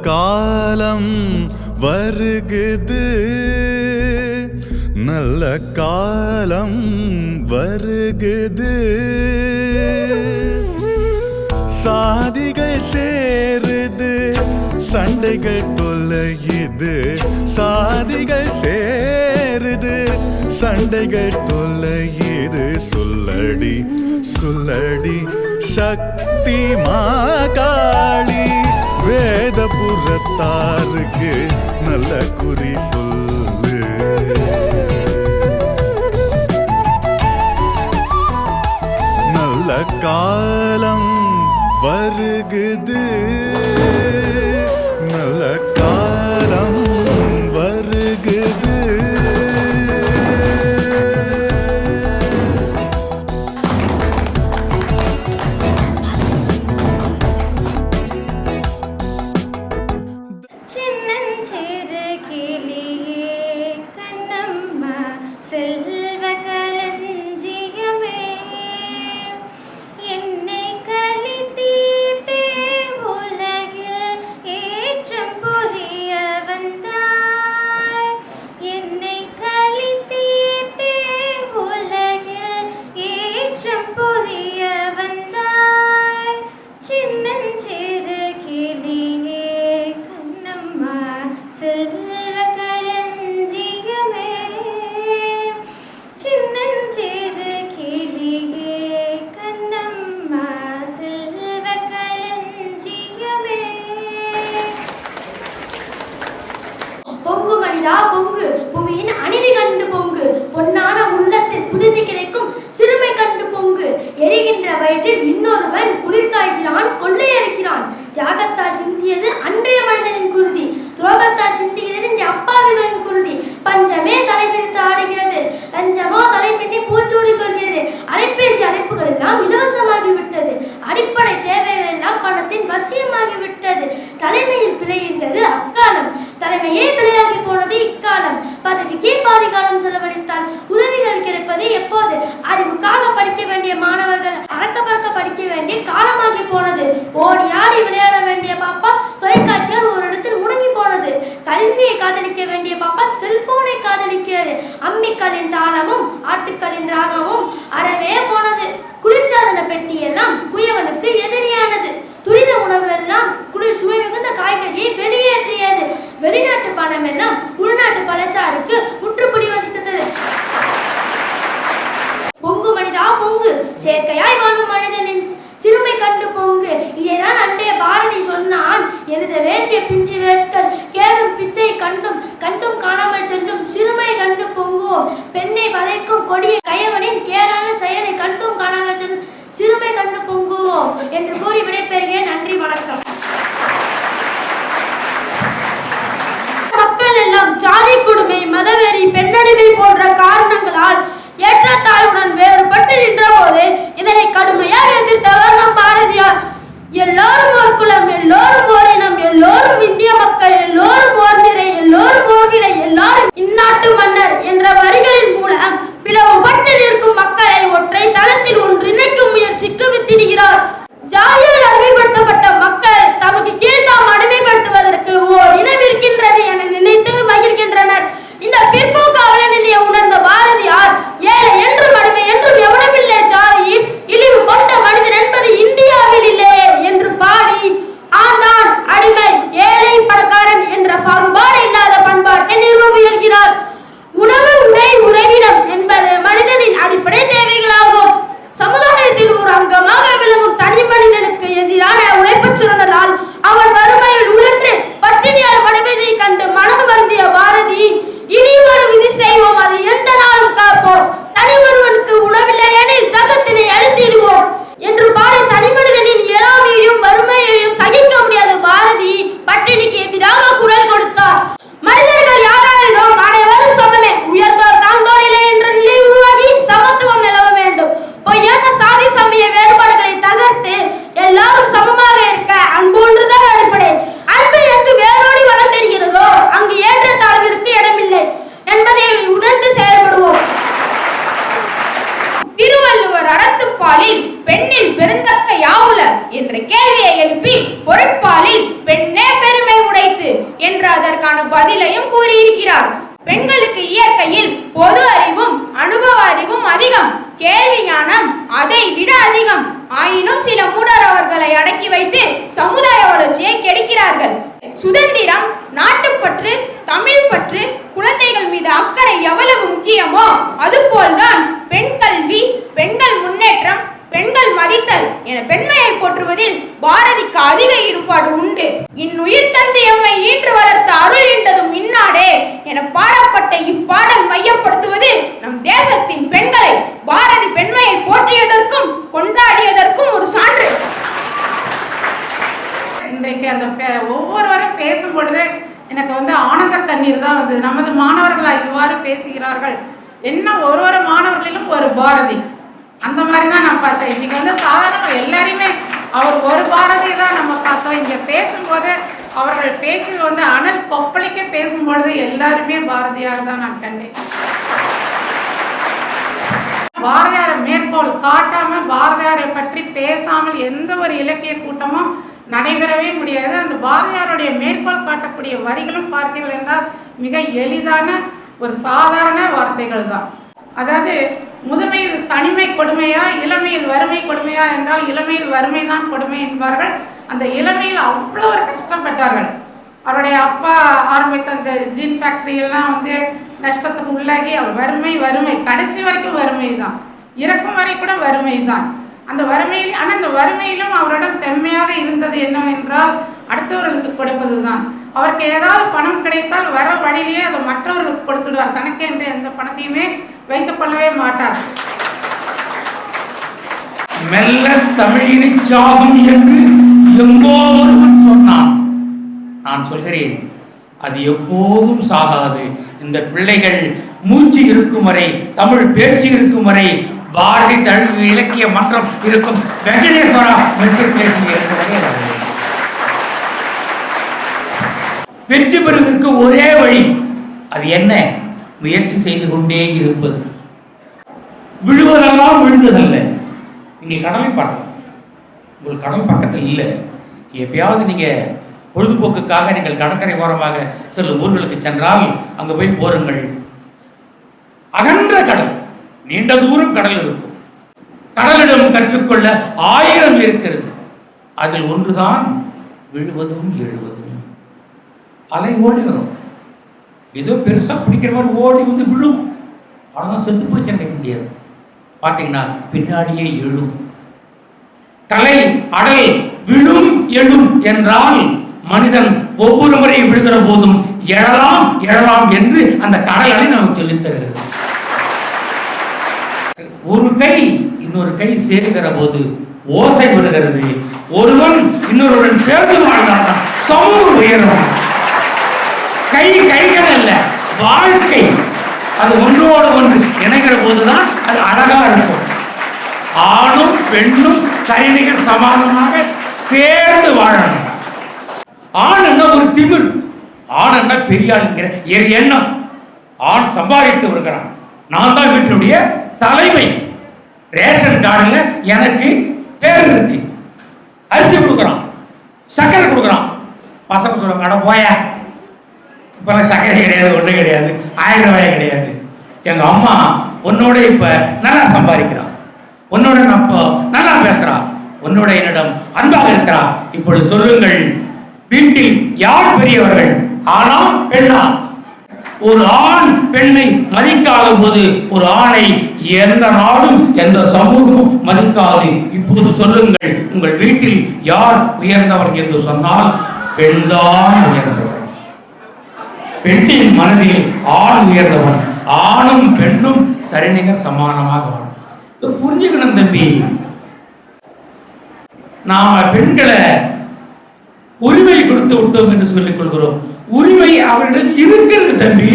காலம் வருகுது. நல்ல காலம் வருகுது. சாதிகள் சேருது சண்டைகள் தொல்லையுது சாதிகள் சேருது சண்டைகள் தொல்லையுது சொல்லடி சொல்லடி சக்தி மா காளி புறத்தாருக்கு நல்ல குறி சொல்லு நல்ல காலம் வருகுது. அறிவுக்காக படிக்க வேண்டிய மாணவர்கள் அறக்க பறக்க படிக்க வேண்டிய காலமாகி போனது. ஓடி ஆடி விளையாட வேண்டிய பாப்பா தொலைக்காட்சியால் ஒரு இடத்தில் முடங்கி போனது. கல்வியை காதலிக்க வேண்டிய பாப்பா செல்போனை காதலிக்கிறது. அம்மிக்கல்லின் தாளமும் ஆட்டுக்களின் ராகமும் அறவே போனது. குளிர்ச்சாதன பெட்டி எல்லாம் குயவனுக்கு எதிரியானது. துரித உணவெல்லாம் குளிர் சுவை பிஞ்சு வேட்கள் கேடும் பிச்சை கண்டும் கண்டும் காணாமல் செல்லும். சிறுமை கண்டு பொங்குவோம். பெண்ணை வதைக்கும் கொடிய கயவனின் கேடான செயலை கண்டும் காணாமல் செல்லும். சிறுமை கண்டு பொங்குவோம் என்று கூறி விடைபெறுகிறேன். நன்றி வணக்கம். மக்கள் எல்லாம் ஜாதி கொடுமை மதவெறி பெண்ணடிமை போன்ற காரணங்களால் ஏற்றத்தாழ்வுடன் வேறுபட்டு நின்ற போது இதனை கடுமையாக எதிர்த்தவர் நம் பாரதியார். எல்லோரும் ஒரு குலம் எல்லோரும் ஓரினம் எல்லோரும் இந்திய மக்கள் எல்லோரும் ஞானம் அதை விட அதிகம். ஆயினும் சில மூடர் அவர்களை அடக்கி வைத்து சமுதாய வளர்ச்சியை கெடுக்கிறார்கள். சுதந்திரம் நாட்டுப்பற்று தமிழ் பற்று குழந்தைகள் மீது அக்கறை எவ்வளவு முக்கியமோ அதுபோல்தான் பெண் கல்வி பெண்கள் முன்னேற்றம் பெண்கள் மதித்தல் என பெண்மையை போற்றுவதில் பாரதிக்கு அதிக நடந்தது நமது மாணவர்களா இவ்வாறு பேசுகிறார்கள். என்ன ஒரு ஒரு மாணவர்களிலும் ஒரு பாரதி. அந்த மாதிரி தான் நான் பார்த்தேன். இன்னைக்கு வந்து சாதாரண எல்லாரையுமே அவர் ஒரு பாரதி தான் நம்ம பார்த்தோம். இங்கே பேசும்போது அவர்கள் பேச்சில் வந்து அனல் கொப்பளிக்க பேசும்பொழுது எல்லாருமே பாரதியாக தான் நான் கண்டேன். பாரதியாரை மேற்கோள் காட்டாமல் பாரதியாரை பற்றி பேசாமல் எந்த ஒரு இலக்கிய கூட்டமும் நடைபெறவே முடியாது. அந்த பாரதியாருடைய மேற்கோள் காட்டக்கூடிய வரிகளும் பார்த்தீர்கள் என்றால் மிக எளிதான ஒரு சாதாரண வார்த்தைகள் தான். அதாவது முதுமையில் தனிமை கொடுமையா இளமையில் வறுமை கொடுமையா என்றால் இளமையில் வறுமை தான் கொடுமை என்பார்கள். அந்த இளமையில் அவ்வளோ ஒரு கஷ்டப்பட்டார்கள். அவருடைய அப்பா ஆரம்பித்த அந்த ஜீன் ஃபேக்ட்ரியெல்லாம் வந்து நஷ்டத்துக்கு உள்ளாகி அவர் வறுமை வறுமை கடைசி வரைக்கும் வறுமை தான் இறக்கும் வரை கூட வறுமை தான் அந்த வறுமையில் ஆனால் அந்த வறுமையிலும் அவரிடம் செம்மையாக இருந்தது என்னவென்றால் அடுத்தவர்களுக்கு கொடுப்பது தான் அவருக்கு ஏதாவது பணம் கிடைத்தால் வர வழியிலேயே அதை மற்றவர்களுக்கு கொடுத்துடுவார். தனக்கென்று எந்த பணத்தையுமே வைத்துக் கொள்ளவே மாட்டார். மெல்ல தமிழினி சாகும் என்று எங்கோ ஒருவன் சொன்னான். நான் சொல்கிறேன் அது எப்போதும் சாகாது. இந்த பிள்ளைகள் மூச்சு இருக்கும் வரை தமிழ் பேச்சு இருக்கும் வரை பாரதி தழுவு இலக்கிய மன்றம் இருக்கும் வெங்கடேஸ்வரா வெற்றி பெறுவதற்கு ஒரே வழி அது என்ன? முயற்சி செய்து கொண்டே இருப்பது. விழுவதெல்லாம் விழுந்ததல்ல. நீங்கள் கடலை பார்க்கலாம். உங்கள் கடல் பக்கத்தில் இல்லை. எப்பயாவது நீங்கள் பொழுதுபோக்குக்காக நீங்கள் கடற்கரை ஓரமாக செல்லும் ஊர்களுக்கு சென்றால் அங்கே போய் போருங்கள். அகன்ற கடல். நீண்ட தூரம் கடல் இருக்கும். கடலிடம் கற்றுக்கொள்ள ஆயிரம் இருக்கிறது. அதில் ஒன்றுதான் விழுவதும் எழுவதும். அலை ஓடி வரும் ஏதோ பெருசாக பிடிக்கிற மாதிரி ஓடி வந்து விழும். அவ்வளோதான் செத்து போச்சு நினைக்க முடியாது பார்த்தீங்கன்னா பின்னாடியே எழும். தலை அடல் விழும் எழும் என்றால் மனிதன் ஒவ்வொரு முறையும் விழுகிற போதும் எழலாம் எழலாம் என்று அந்த கடல் அலை நமக்கு சொல்லித் தருகிறது. ஒரு கை இன்னொரு கை சேர்க்கிற போது ஓசை விடுகிறது ஒருவன் இன்னொருடன் சேர்ந்து வாழ்ந்தான் சமூகம் உயரும். கை கைகள் அல்ல வாழ்க்கை. அது ஒன்றோடு ஒன்று இணைகிற போதுதான் அது அழகா இருக்கும். ஆணும் பெண்ணும் சரிநிகர் சமானமாக சேர்ந்து வாழணும். ஆண் என்ன ஒரு திமிர்? ஆண் என்ன பெரிய எண்ணம். ஆண் சம்பாதித்து வருகிறான். நான் தான் வீட்டினுடைய தலைமை ரேஷன் கார்டுல எனக்கு பேர் இருக்கு. அரிசி கொடுக்குறான். சர்க்கரை கொடுக்குறான். பசங்க சொல்லுவாங்க அட போய. இப்போல்லாம் சர்க்கரை கிடையாது ஒன்றும் கிடையாது ஆயிரம் ரூபாய் கிடையாது. எங்கள் அம்மா உன்னோட இப்போ நல்லா சம்பாதிக்கிறான். உன்னோட நான் இப்போ நல்லா பேசுகிறான் உன்னோட என்னிடம் அன்பாக இருக்கிறான். இப்பொழுது சொல்லுங்கள் வீட்டில் யார் பெரியவர்கள் ஆனால் பெண்ணா? ஒரு ஆண் பெண்ணை மதிக்காத போது ஒரு ஆணை எந்த நாடும் எந்த சமூகமும் மதிக்காது. இப்போது சொல்லுங்கள் உங்கள் வீட்டில் யார் உயர்ந்தவர் என்று சொன்னால் பெண்தான் உயர்ந்தவர். பெண்ணின் மனதில் ஆண் உயர்ந்தவன் ஆணும் பெண்ணும் சரிநிகர் சமானமாக வாழும். புரிஞ்சுக்கணும் தம்பி. நாம பெண்களை உரிமை கொடுத்து விட்டோம் என்று சொல்லிக் கொள்கிறோம். உரிமை அவரிடம் இருக்கிறது தம்பி.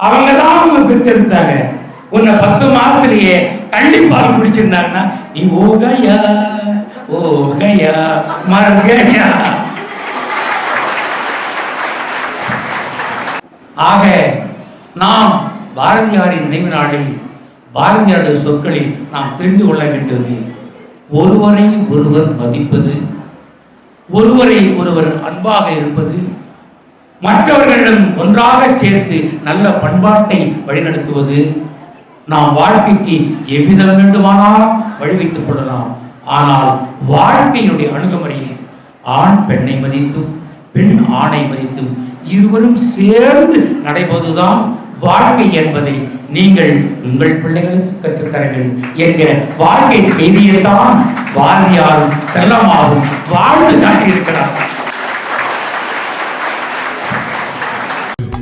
அவங்க தான் அவங்க பெற்றெடுத்தாங்க. உன்னை பத்து மாதத்திலேயே தள்ளி பால் குடிச்சிருந்தாங்கன்னா நீ ஓகையா ஓகையா மரகையா ஆக நாம் பாரதியாரின் நினைவு நாளில் பாரதியாருடைய சொற்களில் நாம் தெரிந்து கொள்ள வேண்டியது ஒருவரை ஒருவர் மதிப்பது ஒருவரை ஒருவர் அன்பாக இருப்பது மற்றவர்களிடம் ஒன்றாக சேர்த்து நல்ல பண்பாட்டை வழிநடத்துவது நாம் வாழ்க்கைக்கு எவ்விதம் வேண்டுமானாலும் வழி வைத்துக் கொள்ளலாம். ஆனால் வாழ்க்கையினுடைய அணுகுமுறையில் ஆண் பெண்ணை மதித்தும் பெண் ஆணை மதித்தும் இருவரும் சேர்ந்து நடைபோதுதான் வாழ்க்கை என்பதை நீங்கள் உங்கள் பிள்ளைகளுக்கு கற்றுத்தர வேண்டும் என்கிற வாழ்க்கை செய்தியைத்தான் பாரதியாரும் செல்லமாவும் வாழ்ந்து காட்டியிருக்கிறார்கள்.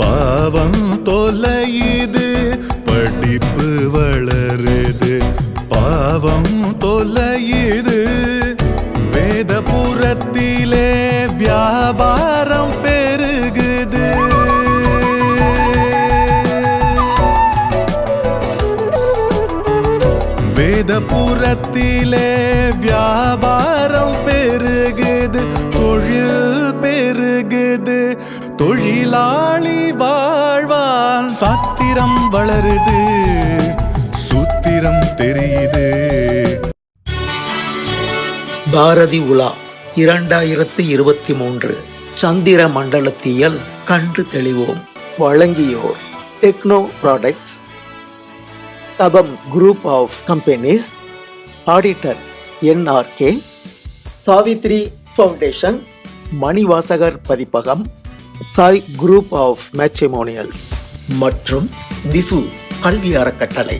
பாவம் தொலையுது படிப்பு வளருது. பாவம் தொலையுது வேதபுரத்திலே வியாபாரம் பெருகுது. வேதபுரத்திலே வியாபாரம் பெருகுது தொழில் பெருகுது தொழிலா சாத்திரம் வளருது. சூத்திரம் தெரியுது. பாரதி உலா இரண்டாயிரத்து இருபத்தி மூன்று. சந்திர மண்டலத்தியல் கண்டு தெளிவோம். வழங்கியோர் techno products தபம்ஸ் group of companies auditor NRK Savithri foundation Manivasagar பதிப்பகம். சாய் குரூப் ஆஃப் மேட்ரிமோனியல்ஸ் மற்றும் திசு கல்வி அறக்கட்டளை